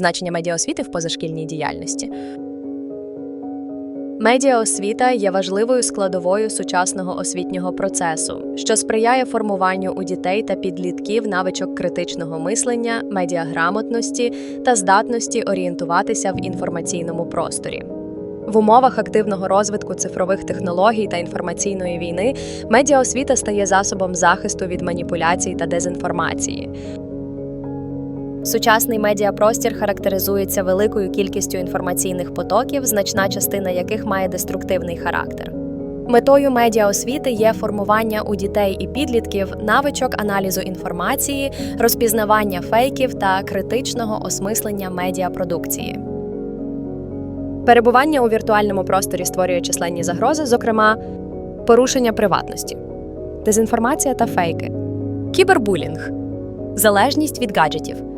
Значення медіаосвіти в позашкільній діяльності. Медіаосвіта є важливою складовою сучасного освітнього процесу, що сприяє формуванню у дітей та підлітків навичок критичного мислення, медіаграмотності та здатності орієнтуватися в інформаційному просторі. В умовах активного розвитку цифрових технологій та інформаційної війни медіаосвіта стає засобом захисту від маніпуляцій та дезінформації. Сучасний медіапростір характеризується великою кількістю інформаційних потоків, значна частина яких має деструктивний характер. Метою медіаосвіти є формування у дітей і підлітків навичок аналізу інформації, розпізнавання фейків та критичного осмислення медіапродукції. Перебування у віртуальному просторі створює численні загрози, зокрема, порушення приватності, дезінформація та фейки, кібербулінг, залежність від гаджетів.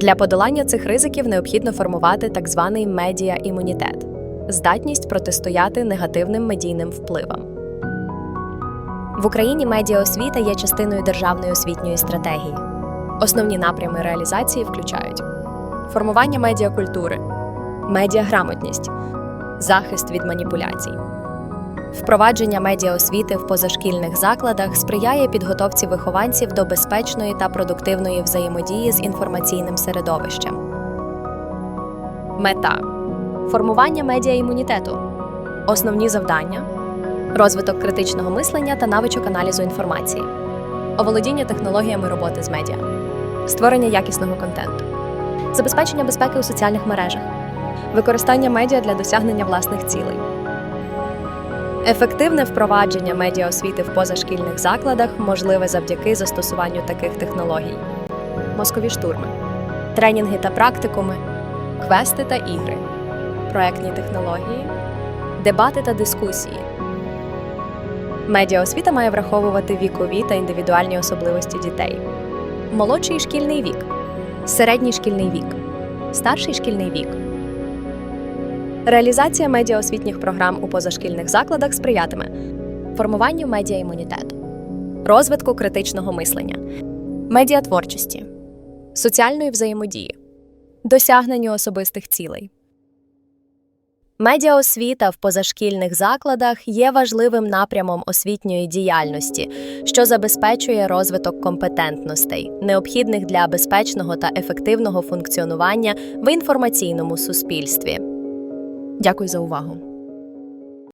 Для подолання цих ризиків необхідно формувати так званий медіаімунітет здатність протистояти негативним медійним впливам. В Україні медіаосвіта є частиною державної освітньої стратегії. Основні напрями реалізації включають формування медіакультури, медіаграмотність, захист від маніпуляцій. Впровадження медіаосвіти в позашкільних закладах сприяє підготовці вихованців до безпечної та продуктивної взаємодії з інформаційним середовищем. Мета формування медіаімунітету. Основні завдання розвиток критичного мислення та навичок аналізу інформації, оволодіння технологіями роботи з медіа, створення якісного контенту, забезпечення безпеки у соціальних мережах, використання медіа для досягнення власних цілей. Ефективне впровадження медіаосвіти в позашкільних закладах можливе завдяки застосуванню таких технологій: мозкові штурми, тренінги та практикуми, квести та ігри, проектні технології, дебати та дискусії. Медіаосвіта має враховувати вікові та індивідуальні особливості дітей. Молодший шкільний вік, середній шкільний вік, старший шкільний вік. Реалізація медіаосвітніх програм у позашкільних закладах сприятиме формуванню медіаімунітету, розвитку критичного мислення, медіатворчості, соціальної взаємодії, досягненню особистих цілей. Медіаосвіта в позашкільних закладах є важливим напрямом освітньої діяльності, що забезпечує розвиток компетентностей, необхідних для безпечного та ефективного функціонування в інформаційному суспільстві. Дякую за увагу.